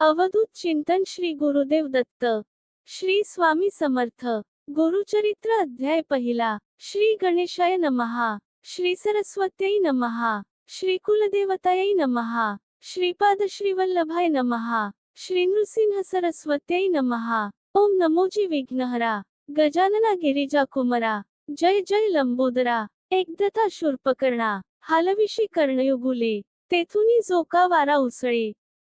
अवधूत चिंतन श्री गुरुदेव दत्त श्री स्वामी समर्थ गुरुचरित्र अध्याय पहिला श्री गणेशाय नमहा श्री सरस्वत्यै नमहा श्री कुलदेवतायै नमहा श्रीपाद श्रीवल्लभाय नमहा श्री नृसिंह सरस्वत्यै नमहा ओम नमोजी विघ्नहरा गजानना गिरिजा कुमरा जय जय लंबोदरा एकदता शूर्पकर्णा हालविशी कर्णयुगुले तेथुनी जोका वारा उसळे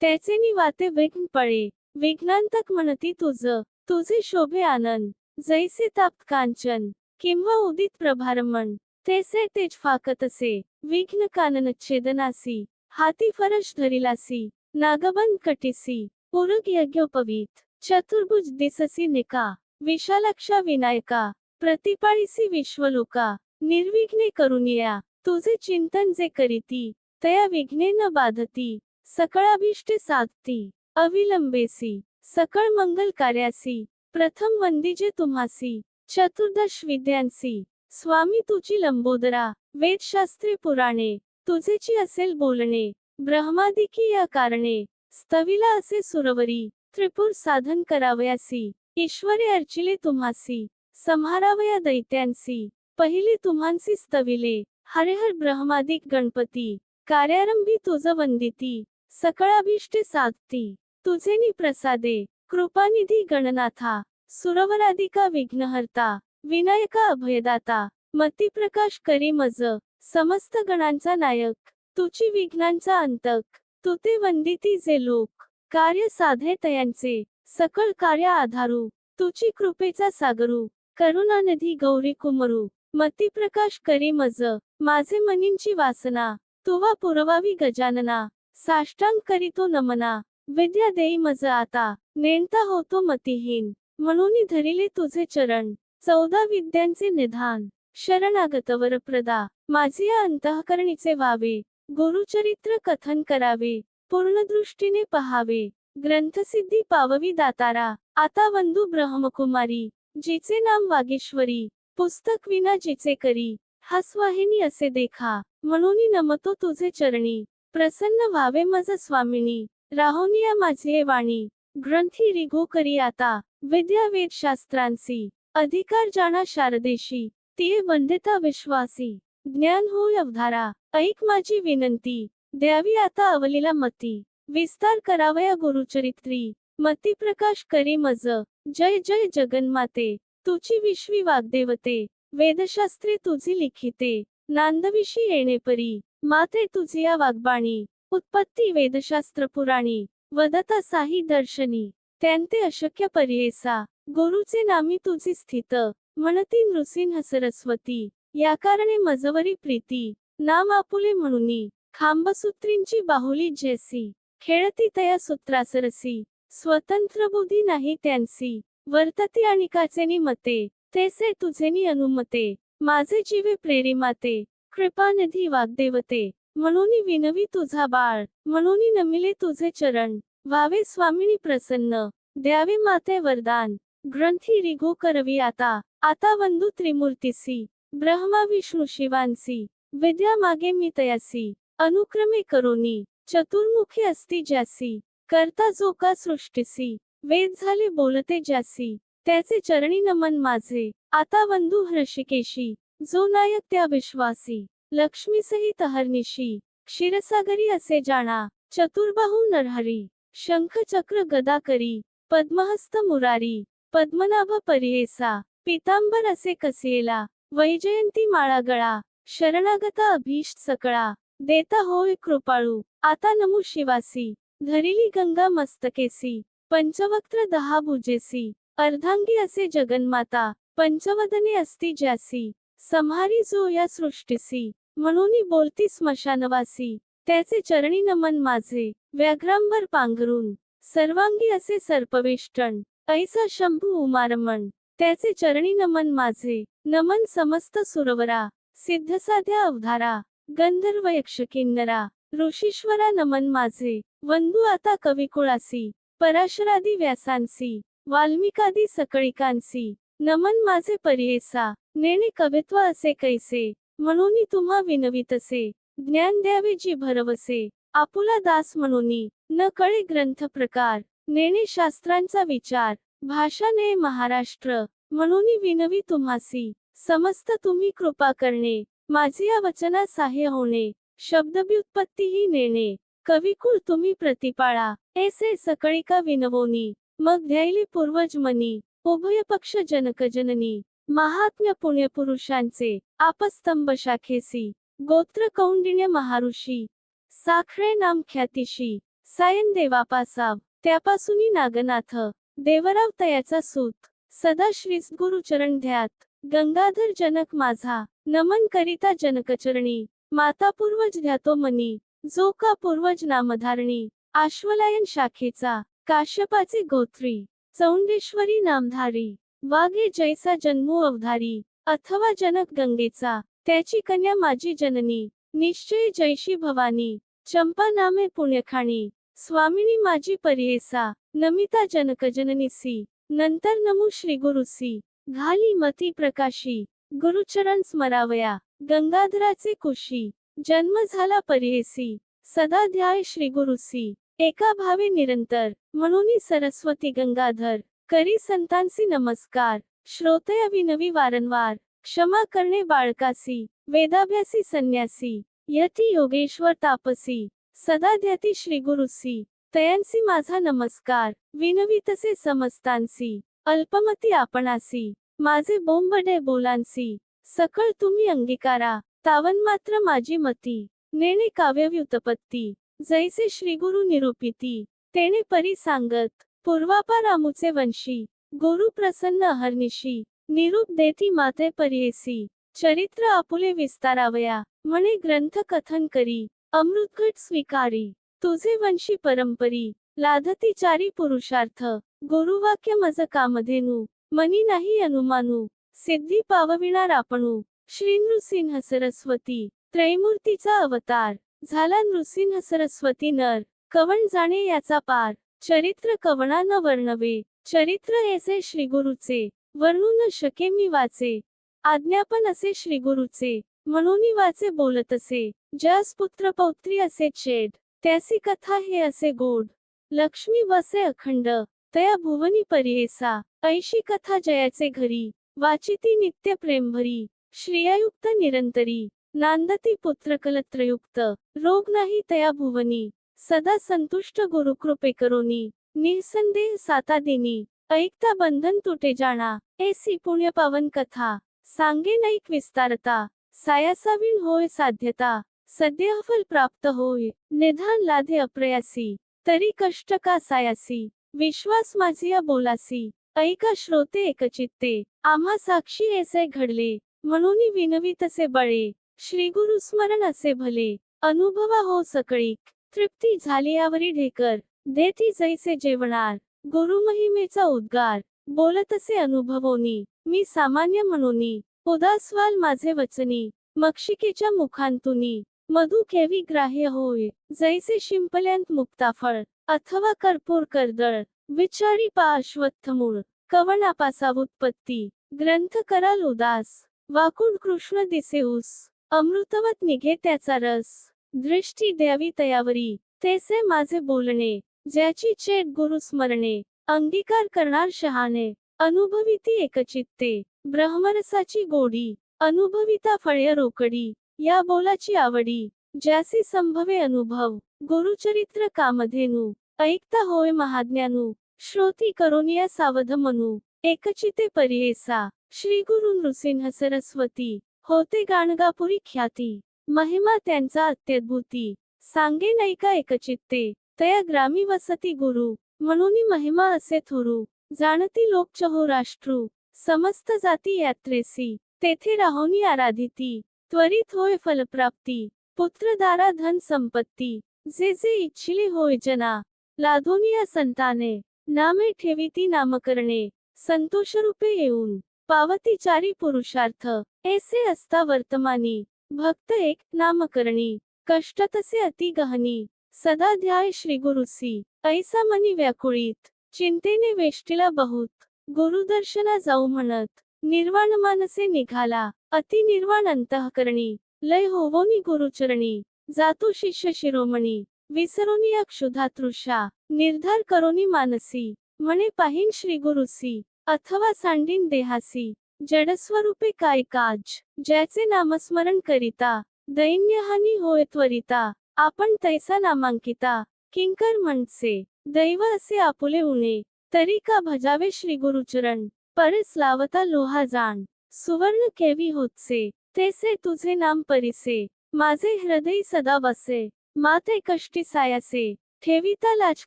त्याचे निवाते विघ्न पळे. विघ्नांतक म्हणती तुझ. तुझे शोभे आनंद. जैसे ताप्त कांचन. किंवा उदित प्रभारमण. तेसे तेज फाकतसे. विघ्न कानन छेदनासी. हाती फरश धरिलासी. नागबंद कटिसी. पुरुग यज्ञोपवीत. चतुर्भुज दिससी निका. विशालक्षा विनायका. प्रतिपाळीसी विश्वलोका. निर्विघ्ने करुनिया. तुझे चिंतन जे करीती. तया विघ्ने न बाधती. सकळाभिष्टे साधती अविलंबेसी सकळ मंगल कार्यासी प्रथम वंदिजे तुम्हासी चतुर्दश विद्यांसी स्वामी तुझी लंबोदरा वेदशास्त्री पुराणे तुझेची असेल बोलणे ब्रह्मादिकी या कारणे स्तविला असे सुरवरी त्रिपुर साधन करावयासी ईश्वरे अर्चिले तुम्हासी संहारावया दैत्यांसी पहिले तुम्हांसी स्तविले हरिहर ब्रह्मादिक गणपती कार्यारंभी तुझ वंदिती सकळाभिष्टे साधती. तुझेनी प्रसादे. कृपानिधी गणनाथा. सुरवराधिका विघ्नहर्ता. विनायका अभयदाता. मतिप्रकाश करी मज. समस्त गणांचा नायक. तुची विघ्नांचा अंतक. तुते ते वंदिती जे लोक. कार्य साधे तयांचे. सकळ कार्य आधारू. तुची कृपेचा सागरू. करुणानिधी गौरी कुमरू. मतिप्रकाश करी मज. माझे मनींची वासना. तुवा पुरवावी गजानना. साष्टांग करीतो नमना. विद्या देई मज आता. नेणता होतो मतिहीन. म्हणून धरिले तुझे चरण. चौदा विद्यांचे निधान. शरणागत वरप्रदा. माझे या अंतःकरणीचे व्हावे गुरुचरित्र कथन करावे. पूर्ण दृष्टीने पहावे. ग्रंथसिद्धी पाववी दातारा. आता वंदू ब्रह्मकुमारी. जिचे नाम वागेश्वरी. पुस्तक विना जिचे करी. हसवाहिनी असे देखा. म्हणून नमतो तुझे चरणी. प्रसन्न व्हावे मज स्वामिनी. राहोनिया माझे वाणी. ग्रंथी रिघो करी आता. विद्या वेदशास्त्रांसी अधिकार जाणा शारदेशी. ती वंदिता विश्वासी. ज्ञान होय अवधारा. ऐक माझी विनंती. द्यावी आता अवलीला मती. विस्तार करावया गुरुचरित्री. मती प्रकाश करी मज. जय जय जगन्माते. तुची विश्वी वाग्देवते. वेदशास्त्रे तुझी लिखिते. नांदविशी येणे परी. माते तुझिया वागबाणी वाग्बाणी उत्पत्ती वेदशास्त्र पुराणी वदता साही दर्शनी त्यांते अशक्य पर्येसा गुरुचे नामी तुझी स्थित म्हणती नृसिंह सरस्वती या कारणे मजवरी प्रीती नाम आपुले म्हणूनी खांबसूत्रींची बाहुली जैसी खेळती तया सूत्रासरसी स्वतंत्र बुद्धी नाही त्यांसी वर्तती आणि काचेनी मते तेसे तुझेनी अनुमते माझे जीवे प्रेरिमाते कृपानिधी वाग्देवते म्हणून विनवी तुझा बाळ म्हणून नमिले तुझे चरण व्हावे स्वामिनी प्रसन्न द्यावे माते वरदान ग्रंथी रिघो करवी आता आता वंदू त्रिमूर्तीसी ब्रह्मा विष्णू शिवांसी विद्या मागे मी तयासी अनुक्रमे करोनी चतुर्मुखी असती ज्यासी करता जो का सृष्टीसी वेद झाले बोलते ज्यासी त्याचे चरणी नमन माझे आता वंदू हृषिकेशी जो नायक त्या विश्वासी लक्ष्मी सहित हरनिशी क्षीरसागरी असे जाणा चतुर्बाहू नरहरी शंख चक्र गदा करी पद्महस्त मुरारी पद्मनाभ परियेसा पितांबर असे कसेला वैजयंती माळा गळा शरणागता अभीष्ट सकळा देता होय कृपाळू आता नमू शिवासी धरिली गंगा मस्तकेसी पंचवक्त्र दहा भुजेसी अर्धांगी असे जगन्माता पंचवदने असती ज्यासी. संहारी जो या सृष्टीसी म्हणून बोलती स्मशानवासी त्याचे चरणी नमन माझे व्याघ्रांवर पांघरून सर्वांगी असे सर्पवेष्टन ऐसा शंभू उमारमण त्याचे चरणी नमन माझे नमन समस्त सुरवरा सिद्धसाध्या अवधारा गंधर्व यक्ष किन्नरा ऋषीश्वरा नमन माझे वंदू आता कविकुळासी पराशरादी व्यासांसी वाल्मिकादी सकळिकांसी नमन माझे पर्येसा नेणे कवित्व असे कैसे म्हणून तुम्हा विनवितसे ज्ञान द्यावे जी भरवसे आपुला दास म्हणून न कळे ग्रंथ प्रकार नेणे शास्त्रांचा विचार भाषा ने महाराष्ट्र म्हणून विनवी तुम्हासी समस्त तुम्ही कृपा करणे माझी या वचना सहाय्य होणे शब्दव्युत्पत्ती ही नेणे कविकुळ तुम्ही प्रतिपाळा ऐसे सकळिका विनवोनी मग ध्यायली पूर्वज मनी उभयपक्ष जनकजननी महात्म्य पुण्यपुरुषांचे आपस्तंभ शाखेसी गोत्र कौंडिण्य महाऋषी साखळे नाम ख्यातिशी सायन देवापासाव त्यापासूनी नागनाथ देवराव तयाचा सूत सदा श्रीस गुरुचरण ध्यात गंगाधर जनक माझा नमन करिता जनकचरणी माता पूर्वज ध्यातो मनी जो का पूर्वज नामधारणी आश्वलायन शाखेचा काश्यपाचे गोत्री. चौंडेश्वरी नामधारी वाघे जैसा जन्मो अवधारी अथवा जनक गंगेचा त्याची कन्या माझी जननी निश्चय जैशी भवानी चंपा नामे पुण्यखाणी स्वामिनी माझी पर्येसा नमिता जनक जननीसी नंतर नमू श्री गुरुसी घाली मती प्रकाशी गुरुचरण स्मरावया गंगाधराचे कुशी जन्म झाला पर्येसी सदा ध्याय श्री गुरुसी एका भावी निरंतर म्हणून सरस्वती गंगाधर करी संतांसी नमस्कार श्रोते विनवी वारंवार क्षमा करणे बाळकासी वेदाभ्यासी संन्यासी यती योगेश्वर तापसी सदा ध्याती श्री गुरुसी तयांसी माझा नमस्कार विनवी तसे समस्तांसी अल्पमती आपणासी माझे बोंबडे बोलांसी सकळ तुम्ही अंगीकारा तावन मात्र माझी मती नेणे काव्यव्युतपत्ती. जैसे श्री गुरु निरूपिती तेने परी सांगत पूर्वापार आमुचे वंशी गुरु प्रसन्न अहर्निशी निरूप देती माते पर्येसी चरित्र आपुले विस्तारावया म्हणे ग्रंथ कथन करी अमृतघट स्वीकारी तुझे वंशी परंपरी लाधती चारी पुरुषार्थ गुरुवाक्य मज कामधेनू मनी नाही अनुमानू सिद्धी पावविणार आपणू श्री नृसिंह सरस्वती त्रैमूर्तीचा अवतार. झाला नृसिंह सरस्वती नर कवण जाणे याचा पार चरित्र कवणा न वर्णवे चरित्र ऐसे श्रीगुरुचे वर्णू न शके मी वाचे. आज्ञापन असे श्रीगुरुचे म्हणून वाचे बोलत असे ज्यास पुत्र पौत्री असे छेड त्यासी कथा हे असे गोड. लक्ष्मी वसे अखंड तया भुवनी परियेसा ऐशी कथा जयाचे घरी वाचिती नित्य प्रेमभरी श्रेयायुक्त निरंतरी. नांदती पुत्रकलत्रयुक्त. रोग नाही तया भुवनी. सदा संतुष्ट गुरुकृपे करोनी. निसंदेह साता दिनी. ऐकता बंधन तुटे जाणा. ऐसी पुण्यपावन कथा. सांगे नैक विस्तारता. सायासावीण होय साध्यता. सद्य फल प्राप्त होय. निधान लाधे अप्रयासी. तरी कष्ट का सायासी? विश्वास माझिया बोलासी. ऐका श्रोते एकचित्ते. आम्हा साक्षी ऐसे घडले. म्हणून विनवी तसे बळे. श्री गुरु स्मरण असे भले. अनुभवा हो सकळीक. तृप्ती झाली यावरी ढेकर. देती जैसे जेवणार. गुरु महिमेचा उद्गार. बोलत असे अनुभवोनी. मी सामान्य म्हणूनी. उदासवाल माझे वचनी. मक्षिकेच्या मुखांतुनी. मधु केवी ग्राह्य होय. जैसे शिंपल्यांत मुक्ताफळ. अथवा कर्पूर कर्दळ. विचारी पा अश्वत्थमूळ. कवनापासावुत्पत्ती ग्रंथ कराल उदास. वाकुड कृष्ण दिसेऊस अमृतवत निघे त्याचा रस. दृष्टी द्यावी तयावरी. तेसे माझे बोलणे. ज्याची चेट गुरु स्मरणे. अंगीकार करणार शहाणे. अनुभविती एकचित्ते. ब्रह्मरसाची गोडी. अनुभविता फळ्य रोकडी. या बोलाची आवडी. ज्यासी संभवे अनुभव. गुरुचरित्र कामधेनु. ऐकता होय महाज्ञानू. श्रोती करोनिया सावध मनू. एकचिते परियेसा श्री गुरु नृसिंह सरस्वती. होते गाणगापुरी ख्याती. महिमा त्यांचा अत्यद्भुती. सांगे नैका एकचित्ते? तया ग्रामी वसती गुरु. म्हणून महिमा असे थोरू. जाणती लोक चहो राष्ट्रू. समस्त जाती यात्रेसी. तेथे राहोनी आराधिती. त्वरित होय फलप्राप्ती. पुत्रधारा धन संपत्ती. जे जे इच्छिले होय जना. लाधोनिया संताने. नामे ठेविती नामकरणे. संतोषरूपे येऊन. पावती चारी पुरुषार्थ. ऐसे असता वर्तमानी. भक्त एक नामकरणी. कष्ट तसे अति गहनी. सदा ध्याय श्री गुरुसी ऐसा मनी व्याकुळीत. चिंतेने वेष्टीला बहुत. गुरुदर्शना जाऊ म्हणत. निर्वाण मानसे निघाला. अति निर्वाण अंतःकरणी. लय होवोनी गुरुचरणी. जातो शिष्य शिरोमणी. विसरोनी अक्षुधा तृषा निर्धार करोनी मानसी. म्हणे पाहिन श्री गुरुसी अथवा सांडीन देहासी जडस्वरूपे काय काज ज्याचे नामस्मरण करिता दैन्यहानी होय त्वरिता आपण तैसा नामांकिता किंकर म्हणसे दैव असे आपुले उणे तरी का भजावे श्री गुरुचरण परस लावता लोहा जाण सुवर्ण केवी होतसे तेसे तुझे नाम परिसे माझे हृदय सदा बसे माते कष्टी सायासे ठेविता लाज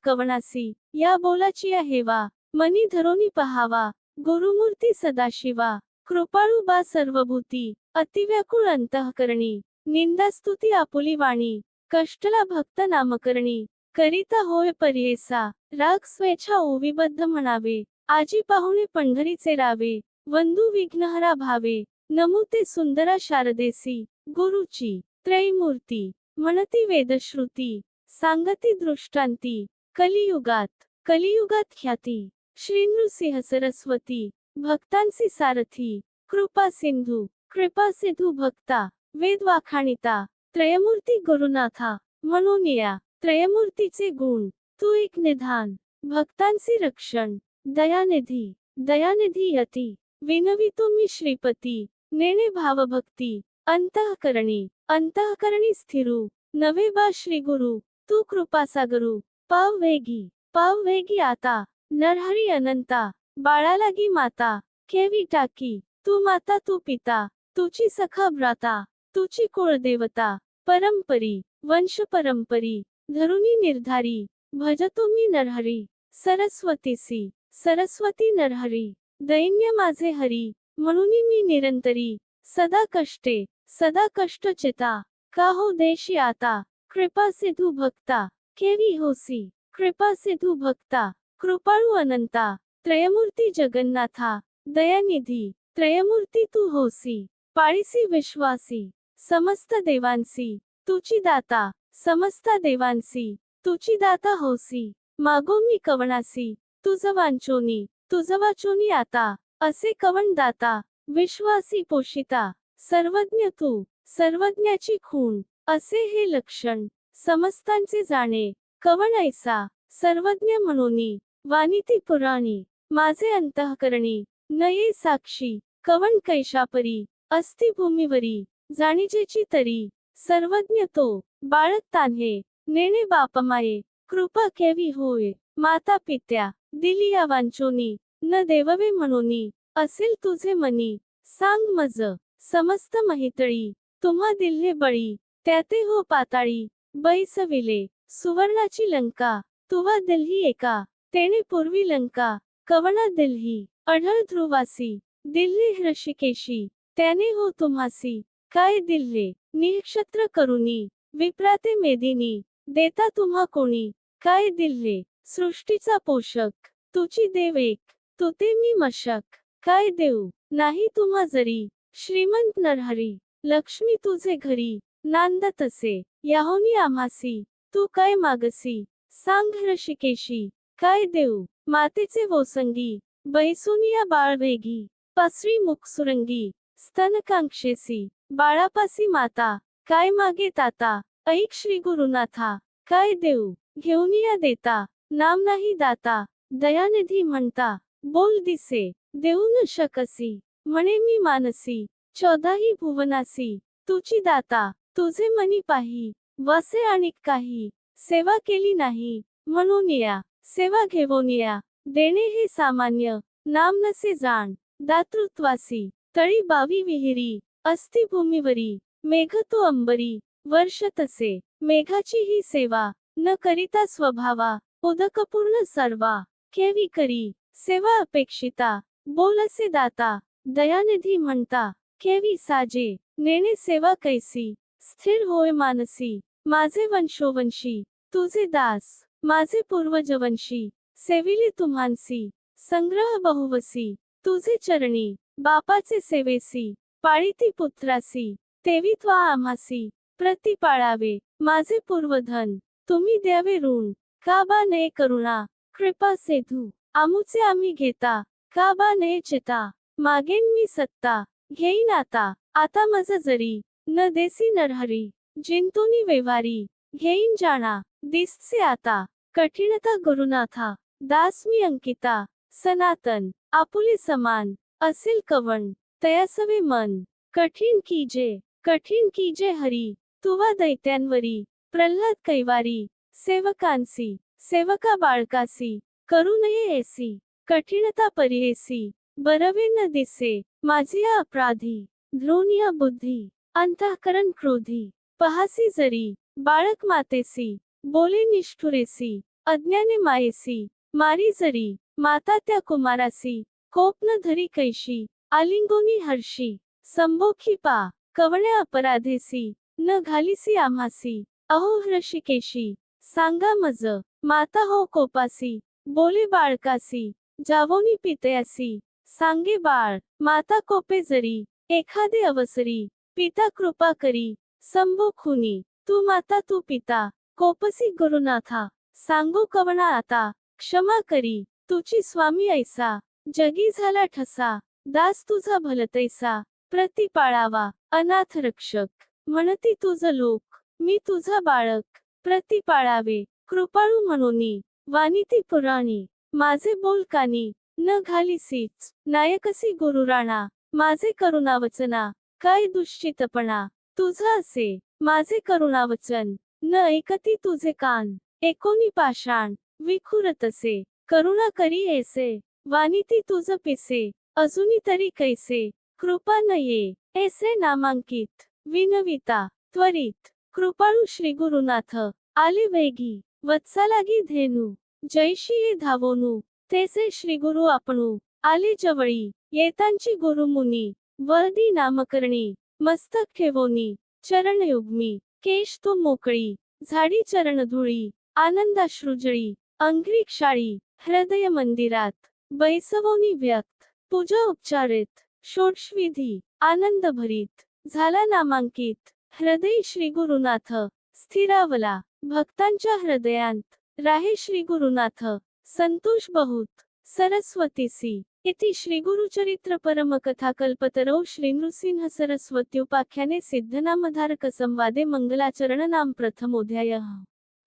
कवणासी या बोलाची हेवा मनी धरोनी पहावा गुरुमूर्ती सदाशिवा कृपाळू बा सर्वभूती अतिव्याकुळ अंतःकरणी निंदास्तुती आपुली वाणी कष्टला भक्त नामकरणी करिता होय पर्येसा राग स्वेच्छा ओविबद्ध म्हणावे आजी पाहुणे पंढरीचे रावे वंदू विघ्नहरा भावे नमुते सुंदरा शारदेसी गुरुची त्रैमूर्ती म्हणती वेदश्रुती सांगती दृष्टांती कलियुगात कलियुगात ख्याती. श्री नृसिंह सरस्वती भक्तांसी सारथी कृपा सिंधू कृपा सिंधू भक्ता वेद वाखाणिता त्रयमूर्ती गुरुनाथा म्हणून या त्रयमूर्तीचे गुण तू एक निधान भक्तांसी रक्षण दयानिधी दयानिधी यती विनवितो मी श्रीपती नेणे भावभक्ती अंतःकरणी अंतःकरणी स्थिरू नवे बा श्री गुरु तू कृपासागरू पाव वेगी पाव वेगी आता नरहरी अनंता बाळालागी माता केवी टाकी तू माता तू पिता तुची सखा भ्राता तुची कुळदेवता परंपरी वंश परंपरी धरुणी निर्धारी भज मी नरहरी सरस्वतीसी सरस्वती नरहरी दैन्य माझे हरी म्हणून मी निरंतरी सदा कष्टे सदा कष्ट चिता का हो देशी आता कृपा सिधू भक्ता केवी होसी कृपा सिधू भक्ता. कृपाळू अनंता त्रयमूर्ती जगन्नाथा दयानिधी त्रयमूर्ती तू होसी पाळीसी विश्वासी समस्त देवांसी तुची दाता समस्त देवांसी तुची दाता होसी मागो मी कवणासी तुझ वांचोनी तुझ वाचोनी आता असे कवण दाता विश्वासी पोषिता सर्वज्ञ तू सर्वज्ञाची खूण असे हे लक्षण समस्तांचे जाणे कवण ऐसा सर्वज्ञ म्हणून वानिती पुराणी माझे अंतःकरणी नये साक्षी कवण कैशापरी अस्थिभूमीवरी जाणीजेची तरी सर्वज्ञ तो बाळक तान्हे नेणे बापमाये कृपा केवी होय माता पित्या दिली या वांचोनी न देववे म्हणोनी असेल तुझे मनी सांग मज समस्त महितळी तुम्हा दिल्हे बळी त्याते हो पाताळी बैसविले सुवर्णाची लंका तुवा दिल्ही एका तेने पूर्वी लंका कवळा दिल्ली अढळ ध्रुवासी दिल्ली ऋषिकेशी त्याने हो तुम्हासी काय दिल्ले निक्षत्र करुनी विप्राते मेदिनी देता तुम्हा कोणी काय दिल्ले सृष्टीचा पोषक तुची देव एक तुते मी मशक काय देऊ नाही तुम्हा जरी श्रीमंत नरहरी लक्ष्मी तुझे घरी नांदत असे याहोनी आम्हासी तू काय मागसी सांग ऋषिकेशी काय देऊ? मातेचे वोसंगी बैसुनिया बाळ वेगी पसरी मुखसुरंगी स्तनकांक्षेसी बाळापासी माता काय मागे ताता ऐक श्री गुरुनाथा काय देऊ? घेऊन या देता नाम नाही दाता दयानिधी म्हणता बोल दिसे देऊ न शकसी म्हणे मी मानसी चौदाही भुवनासी तुची दाता तुझे मनी पाही वसे आणि काही सेवा केली नाही म्हणून या. सेवा घेऊन या. देणे हे सामान्य. नाम नसे जाण. दातृत्वासी. तळी बावी विहिरी. अस्ति भूमीवरी मेघ तो अंबरी. वर्ष तसे. मेघाची ही सेवा. न करिता स्वभावा. उदकपूर्ण सर्वा. केवी करी. सेवा अपेक्षिता. बोलसे दाता. दयानिधी म्हणता. केवी साजे. नेणे सेवा कैसी. स्थिर होय मानसी. माझे वंशोवंशी. तुझे दास. माझे पूर्वजवंशी सेविली तुम्हांसी संग्रह बहुवसी तुझे चरणी बापाचे सेवेसी पाळीती पुत्रासी तेवी त्वा आम्हासी प्रति पाळावे माझे पूर्वधन तुम्ही द्यावे ऋण. का बा नये करुणा कृपा सेधू आमुचे आम्ही घेता. का बा नये चिता मागेन मी सत्ता घेईन आता. आता मज जरी न देसी नरहरी जिंतुनी व्यवहारी घेईन जाणा. दिससे आता. कठीणता गुरुनाथा दास मी अंकिता, सनातन, आपुले समान, असेल कवण, तयासवे मन. कठीण कीजे कठीण कीजे हरी, तुवा दैत्यांवरी, प्रल्हाद कैवारी, सेवकांसी, सेवका बाळकासी, करू नये ऐसी, कठीणता परिहेसी, बरवे न दिसे, माझी अपराधी द्रोणीय बुद्धी, अंतःकरण क्रोधी, पहासी जरी, बाळक मातेसी बोले निष्ठुरेसी अज्ञाने मायेसी मारी जरी माता त्या कुमारासी कोप न धरी कैशी आलिंगोनी हर्षी संभोखी पा कवण्या अपराधेसी न घालीसी आम्हासी अहो हृषिकेशी सांगा मज माता हो कोपासी बोले बाळकासी जावोनी पितयासी सांगे बाळ माता कोपे जरी एखादे अवसरी पिता कृपा करी संभोखुनी तू माता तू पिता कोपसी गुरुनाथा सांगू कवणा आता क्षमा करी तुझी स्वामी ऐसा जगी झाला ठसा दास तुझा भलतैसा प्रतिपाळावा अनाथ रक्षक म्हणती तुझ लोक मी तुझा बाळक प्रतिपाळावे कृपाळू म्हणूनी वानिती पुराणी माझे बोल कानी न घालीसीच नायकसी गुरुराणा माझे करुणावचना काय दुश्चितपणा तुझा असे माझे करुणावचन न ऐकती तुझे कान. एकोणी पाषाण. विखुरतसे करुणा करी ऐसे. वानिती तुझ पिसे. अजूनी तरी कैसे. कृपा न ये. ऐसे नामांकित. विनविता. त्वरित. कृपाळू श्री गुरुनाथ आले वेगी. वत्सालागी धेनू. जैशी ये धावोनू. तेसे श्री गुरु आपणू. आले जवळी. येतांची गुरुमुनी. वर्दी नामकरणी. मस्तक ठेवोनी. चरण युग्मी केश तो मोकळी झाडी चरणधुळी आनंदाश्रुजळी अंघ्री क्षाळी हृदय मंदिरात बैसवोनी व्यक्त पूजा उपचारित षोडशविधी आनंद भरीत झाला नामांकित हृदय श्री गुरुनाथ स्थिरावला भक्तांच्या हृदयांत राहे श्री गुरुनाथ संतोष बहुत सरस्वतीसी इति श्री गुरुचरित्र परम कल्पतरौ श्री नृसिंह सरस्वत्युपाख्याने सिद्धनामधारक संवादे मंगलाचरण नाम प्रथमोध्याय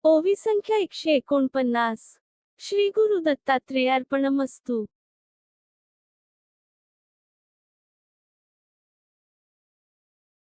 ओवी संख्या एकशे एकोणपन्नास। श्री गुरु दत्तात्रेयार्पणमस्तु